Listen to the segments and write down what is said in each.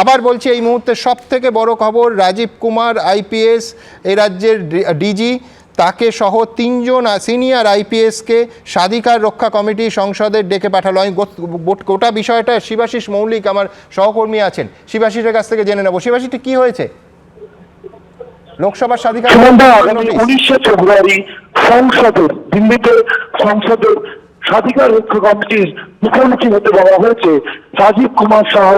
আবার বলছি এই মুহূর্তে সব থেকে বড় খবর রাজীব কুমার আইপিএস এই রাজ্যের ডিজি তাকে সহ তিনজন সিনিয়র আইপিএসকে স্বাধিকার রক্ষা কমিটি সংসদের ডেকে পাঠালো। আমি গোটা বিষয়টা শিবাশিস মৌলিক আমার সহকর্মী আছেন। শিবাশিসের কাছ থেকে জেনে নেব। শিবাশিসটি কি হয়েছে? লোকসভার স্বাধিকার। উনিশে ফেব্রুয়ারি সংসদের দিল্লিতে সংসদের স্বাধিকার রক্ষা কমিটির মুখোমুখি হতে বলা হয়েছে। রাজীব কুমার সহ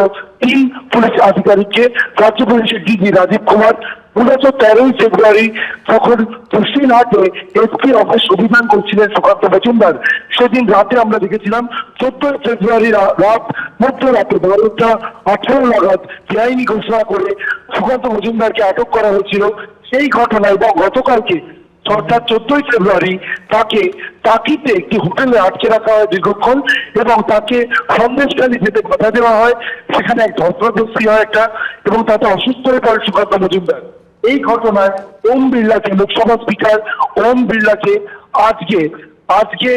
তিন পুলিশ আধিকারিককে রাজ্য পুলিশের ডিজি রাজীব কুমার মূলত তেরোই ফেব্রুয়ারি তখন পশ্চিমহাটে এসপি অফিস অভিযান করছিলেন সুকান্ত মজুমদার। সেদিন রাতে আমরা দেখেছিলাম, চোদ্দই ফেব্রুয়ারি রাত মধ্যরাতে বারোটা আঠারো নাগাদ বেআইনি ঘোষণা করে সুকান্ত মজুমদারকে আটক করা হয়েছিল। সেই ঘটনা এবং গতকালকে, অর্থাৎ চোদ্দই ফেব্রুয়ারি, তাকে তাকিতে একটি হোটেলে আটকে রাখা হয় দীর্ঘক্ষণ এবং তাকে সন্দেশখালী যেতে কথা দেওয়া হয়। সেখানে এক ধস্তাধস্তি হয় একটা এবং তাতে অসুস্থ হয়ে পড়ে সুকান্ত মজুমদার। এই ঘটনায় ওম বিড়লাকে লোকসভা স্পিকার ওম বিড়লাকে আজকে আজকে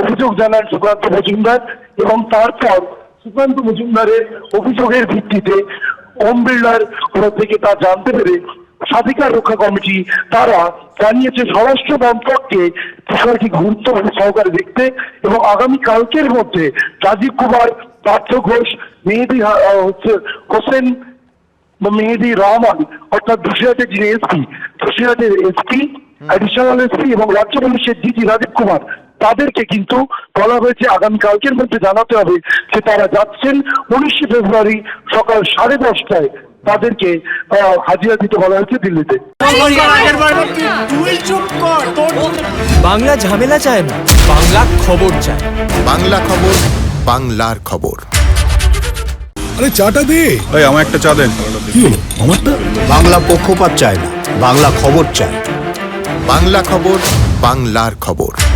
অভিযোগ জানান সুকান্ত মজুমদার এবং তারপর সুকান্ত মজুমদারের অভিযোগের ভিত্তিতে ওম বিড়লার কোথা থেকে তা জানতে পেরে স্বাধিকার রক্ষা কমিটি তারা জানিয়েছে স্বরাষ্ট্র মন্ত্রককে বিষয়টি গুরুত্ব সহকারে দেখতে এবং আগামী কালকের মধ্যে রাজীব কুমার পার্থ ঘোষ মেহেদি হচ্ছে হোসেন মেহেদি রহমান অর্থাৎ দুশিরাটের যিনি এসপি দুশিরাটের এসপি অ্যাডিশনাল এসপি এবং রাজ্য পুলিশের ডিজি রাজীব কুমার তাদেরকে কিন্তু বলা হয়েছে আগামীকালকের মধ্যে জানাতে হবে যে তারা যাচ্ছেন উনিশে ফেব্রুয়ারি সকাল সাড়ে দশটায়। তাদেরকে আহ, হাজিরা দিতে বলা হয়েছে দিল্লিতে। বাংলা ঝামেলা চায় না বাংলা খবর চায়। বাংলা খবর বাংলার খবর। আরে চাটা দে। এই আমার একটা চা দেন। কি হলো? আমারটা? বাংলা পক্ষপাত চায় না বাংলা খবর চায়। বাংলা খবর বাংলার খবর।